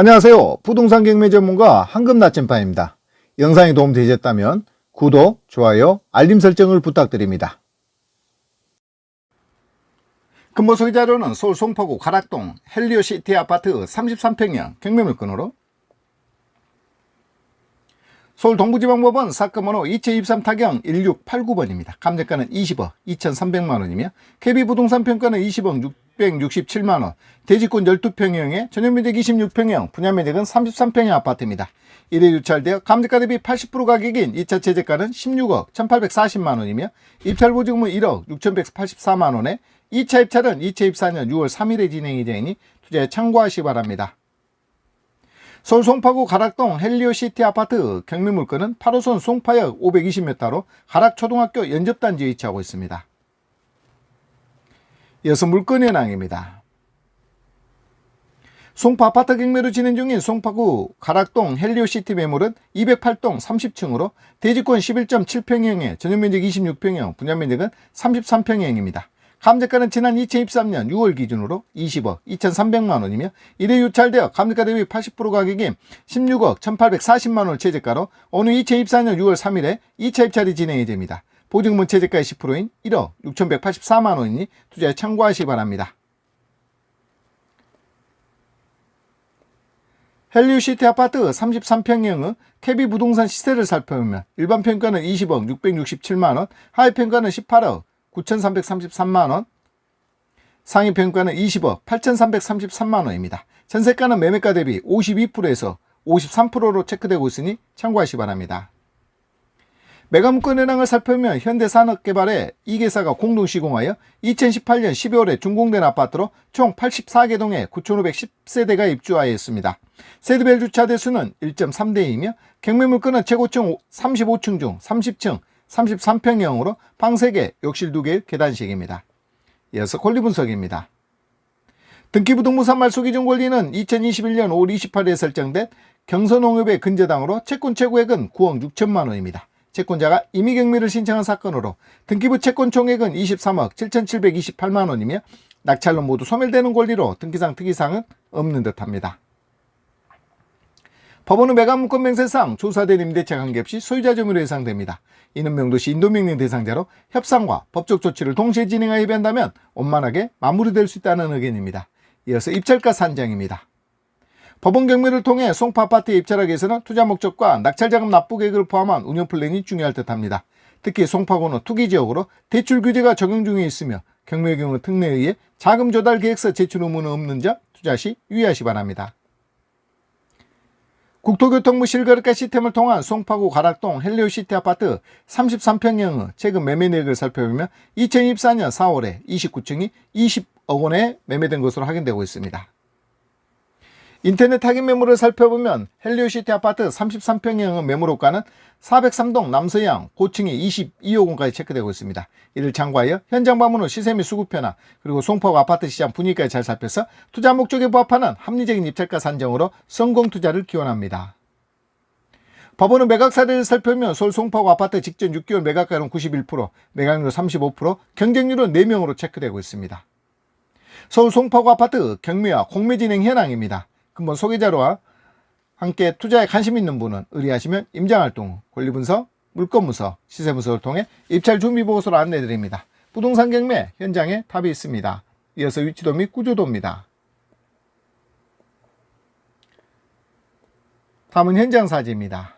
안녕하세요. 부동산 경매 전문가 황금 나침반입니다. 영상이 도움되셨다면 구독, 좋아요, 알림 설정을 부탁드립니다. 근무 소개 자료는 서울 송파구 가락동 헬리오시티 아파트 33평형 경매 물건으로 서울 동부지방법원 사건번호 2023 타경 1689번입니다. 감정가는 20억 2,300만 원이며 KB 부동산 평가는 20억 667만 원. 대지권 12평형에 전용면적 26평형, 분양면적은 33평형 아파트입니다. 1회 유찰되어 감정가 대비 80% 가격인 2차 최저가는 16억 1,840만 원이며 입찰 보증금은 1억 6,184만 원에 2차 입찰은 2024년 6월 3일에 진행 예정이니 투자에 참고하시기 바랍니다. 서울 송파구 가락동 헬리오시티 아파트 경매 물건은 8호선 송파역 520m로 가락초등학교 연접단지에 위치하고 있습니다. 이어서 물건 현황입니다. 송파 아파트 경매로 진행 중인 송파구 가락동 헬리오시티 매물은 208동 30층으로 대지권 11.7평형에 전용면적 26평형, 분양면적은 33평형입니다. 감정가는 지난 2023년 6월 기준으로 20억 2,300만 원이며 이래 유찰되어 감정가 대비 80% 가격인 16억 1,840만 원을 최저가로 오늘 2024년 6월 3일에 2차 입찰이 진행이 됩니다. 보증금 최저가의 10%인 1억 6,184만 원이니 투자에 참고하시기 바랍니다. 헬리우시티 아파트 33평형의 KB 부동산 시세를 살펴보면 일반 평가는 20억 667만원, 하위 평가는 18억 9,333만원, 상위 평가는 20억 8,333만원입니다. 전세가는 매매가 대비 52%에서 53%로 체크되고 있으니 참고하시기 바랍니다. 매각물건 현황을 살펴보면 현대산업개발의 이개사가 공동 시공하여 2018년 12월에 준공된 아파트로 총 84개 동에 9,510세대가 입주하였습니다. 세대별 주차 대 수는 1.3대이며 경매물건은 최고층 35층 중 30층 33평형으로 방 3개, 욕실 2개의 계단식입니다. 이어서 권리 분석입니다. 등기부등본상 말소 기준 권리는 2021년 5월 28일에 설정된 경선농협의 근저당으로 채권 최고액은 9억 6천만 원입니다. 채권자가 임의경매를 신청한 사건으로 등기부 채권 총액은 23억 7,728만 원이며 낙찰로 모두 소멸되는 권리로 등기상 특이사항은 없는 듯합니다. 법원은 매각문건 명세상 조사된 임대차 관계없이 소유자 점유로 예상됩니다. 이는 명도시 인도명령 대상자로 협상과 법적 조치를 동시에 진행하여 배한다면 원만하게 마무리될 수 있다는 의견입니다. 이어서 입찰가 산정입니다. 법원 경매를 통해 송파 아파트에 입찰하기 위해서는 투자 목적과 낙찰자금 납부 계획을 포함한 운영 플랜이 중요할 듯합니다. 특히 송파구는 투기 지역으로 대출 규제가 적용 중에 있으며 경매 경우 특례에 의해 자금 조달 계획서 제출 의무는 없는 점 투자 시 유의하시 기 바랍니다. 국토교통부 실거래가 시스템을 통한 송파구 가락동 헬리오시티 아파트 33평형의 최근 매매 내역을 살펴보면 2024년 4월에 29층이 20억 원에 매매된 것으로 확인되고 있습니다. 인터넷 타깃 매물을 살펴보면 헬리오시티 아파트 33평형의 매물호가는 403동 남서양 고층이 22억 원까지 체크되고 있습니다. 이를 참고하여 현장 방문 후 시세 및 수급 변화 그리고 송파구 아파트 시장 분위기까지 잘 살펴서 투자 목적에 부합하는 합리적인 입찰가 산정으로 성공 투자를 기원합니다. 법원은 매각 사례를 살펴보면 서울 송파구 아파트 직전 6개월 매각가율은 91%, 매각률 35%, 경쟁률은 4명으로 체크되고 있습니다. 서울 송파구 아파트 경매와 공매 진행 현황입니다. 근본 소개자료와 함께 투자에 관심 있는 분은 의뢰하시면 임장활동, 권리분석, 물건분석, 시세분석을 통해 입찰 준비보고서를 안내드립니다. 부동산 경매 현장에 답이 있습니다. 이어서 위치도 및 구조도입니다. 다음은 현장 사진입니다.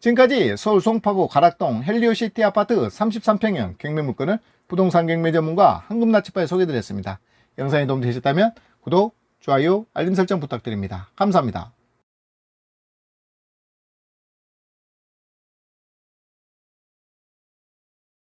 지금까지 서울 송파구 가락동 헬리오시티 아파트 33평형 경매 물건을 부동산 경매 전문가 황금나치파에 소개드렸습니다. 영상이 도움되셨다면 구독, 좋아요, 알림 설정 부탁드립니다. 감사합니다.